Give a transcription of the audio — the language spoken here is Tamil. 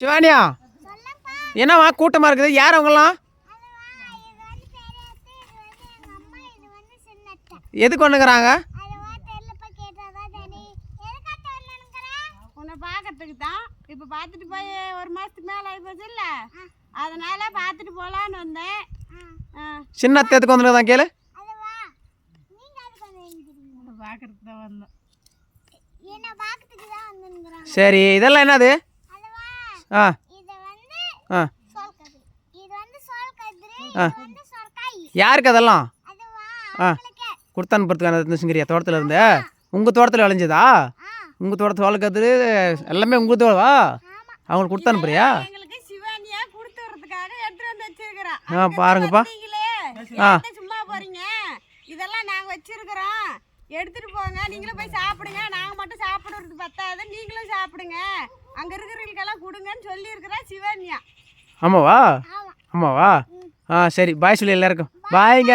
சிவானியா என்னம்மா கூட்டமாக இருக்குது? யார் அவங்களாம் எதுக்கு ஒன்றுங்கிறாங்க உன்னை பார்க்கறதுக்கு தான். இப்போ பார்த்துட்டு போய் ஒரு மாதத்துக்கு மேலே ஆகிப்போச்சு இல்லை? அதனால பார்த்துட்டு போகலான்னு வந்தேன். சின்ன அத்தை எதுக்கு வந்துருக்குதான் கேளு. பார்க்கறதுக்கு தான் வந்தோம் சரி இதெல்லாம் என்னது? ஆ. இது வந்து ஆ. ஆ. யாருக்கு அதெல்லாம்? அதுவா? ஆ. கொடுத்து அனுப்புறதுக்கான இருந்துச்சுங்கிறியா தோட்டத்தில் இருந்து? உங்கள் தோட்டத்தில் விளைஞ்சதா? உங்கள் தோட்டத்து வளர்க்கறது எல்லாமே உங்கள் தோட்டவா அவங்களுக்கு கொடுத்து அனுப்புறியா ஆ, பாருங்கப்பா. நீங்களே ஆ. சும்மா போறீங்க. இதெல்லாம் நாங்க வச்சிருக்கிறோம். எடுத்துட்டு போங்க. நீங்களும் போய் சாப்பிடுங்க. நாங்க மட்டும் சாப்பிடுறது பத்தாது. நீங்களும் சாப்பிடுங்க. அங்க இருக்கிறவங்களுக்கெல்லாம் கொடுங்கன்னு சொல்லி இருக்கிறா சிவானியா. ஆமாவா ஆமா. ஆமாவா ஆ சரி. பாய் சொல்லி எல்லாருக்கும். பாய்ங்க